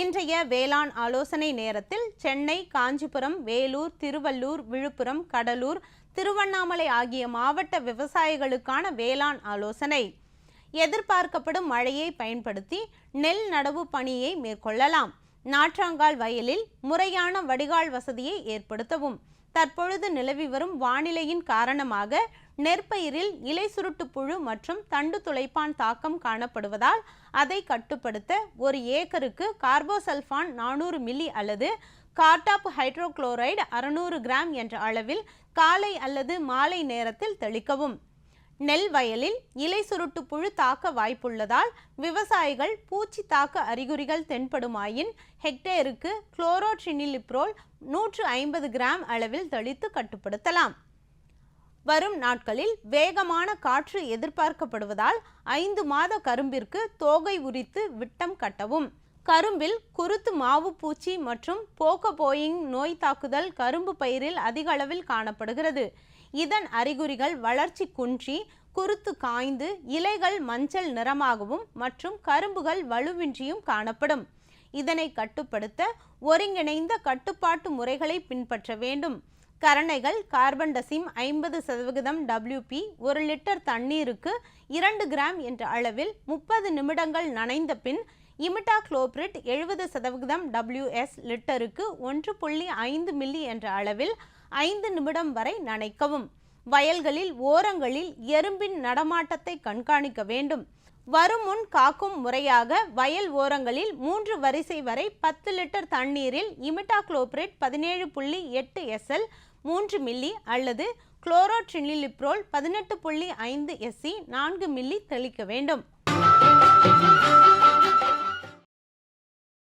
இன்றைய வேளாண் ஆலோசனை நேரத்தில் சென்னை காஞ்சிபுரம் வேலூர் திருவள்ளூர் விழுப்புரம் கடலூர் திருவண்ணாமலை ஆகிய மாவட்ட விவசாயிகளுக்கான வேளாண் ஆலோசனை. எதிர்பார்க்கப்படும் மழையை பயன்படுத்தி நெல் நடவு பணியை மேற்கொள்ளலாம். நாற்றாங்கால் வயலில் முறையான வடிகால் வசதியை ஏற்படுத்தவும். தற்பொழுது நிலவி வரும் வானிலையின் காரணமாக நெற்பயிரில் இலை சுருட்டு புழு மற்றும் தண்டு துளைப்பான் தாக்கம் காணப்படுவதால் அதை கட்டுப்படுத்த ஒரு ஏக்கருக்கு கார்போசல்ஃபான் நானூறு மில்லி அல்லது கார்டாப் ஹைட்ரோக்ளோரைடு அறுநூறு கிராம் என்ற அளவில் காலை அல்லது மாலை நேரத்தில் தெளிக்கவும். நெல் வயலில் இலை சுருட்டு புழு தாக்க வாய்ப்புள்ளதால் விவசாயிகள் பூச்சி தாக்க அறிகுறிகள் தென்படுமாயின் ஹெக்டேருக்கு குளோரோட்ரினிலிப்ரோல் நூற்று ஐம்பது கிராம் அளவில் தெளித்து கட்டுப்படுத்தலாம். வரும் நாட்களில் வேகமான காற்று எதிர்பார்க்கப்படுவதால் ஐந்து மாத கரும்பிற்கு தோகை உரித்து விட்டம் கட்டவும். கரும்பில் குருத்து மாவு பூச்சி மற்றும் போக்கபோயிங் நோய் தாக்குதல் கரும்பு பயிரில் அதிக அளவில் காணப்படுகிறது. இதன் அறிகுறிகள் வளர்ச்சி குன்றி குருத்து காய்ந்து இலைகள் மஞ்சள் நிறமாகவும் மற்றும் கரும்புகள் வலுவின்றியும் காணப்படும். இதனை கட்டுப்படுத்த ஒருங்கிணைந்த கட்டுப்பாட்டு முறைகளை பின்பற்ற வேண்டும். கரணைகள் கார்பன் டசிம் ஐம்பது சதவிகிதம் டபிள்யூபி ஒரு லிட்டர் தண்ணீருக்கு இரண்டு கிராம் என்ற அளவில் முப்பது நிமிடங்கள் நனைந்த பின் இமிட்டா குளோப்ரிட் எழுபது சதவிகிதம் டபிள்யூஎஸ் லிட்டருக்கு ஒன்று புள்ளி ஐந்து மில்லி என்ற அளவில் ஐந்து நிமிடம் வரை நனைக்கவும். வயல்களில் ஓரங்களில் எறும்பின் நடமாட்டத்தை கண்காணிக்க வேண்டும். வரும் முன் காக்கும் முறையாக வயல் ஓரங்களில் மூன்று வரிசை வரை பத்து லிட்டர் தண்ணீரில் இமிட்டா குளோப்ரேட் பதினேழு புள்ளி எட்டு எஸ்எல் மூன்று மில்லி அல்லது குளோரோட்ரினிலிப்ரோல் பதினெட்டு புள்ளி ஐந்து எஸ்சி நான்கு மில்லி தெளிக்க வேண்டும்.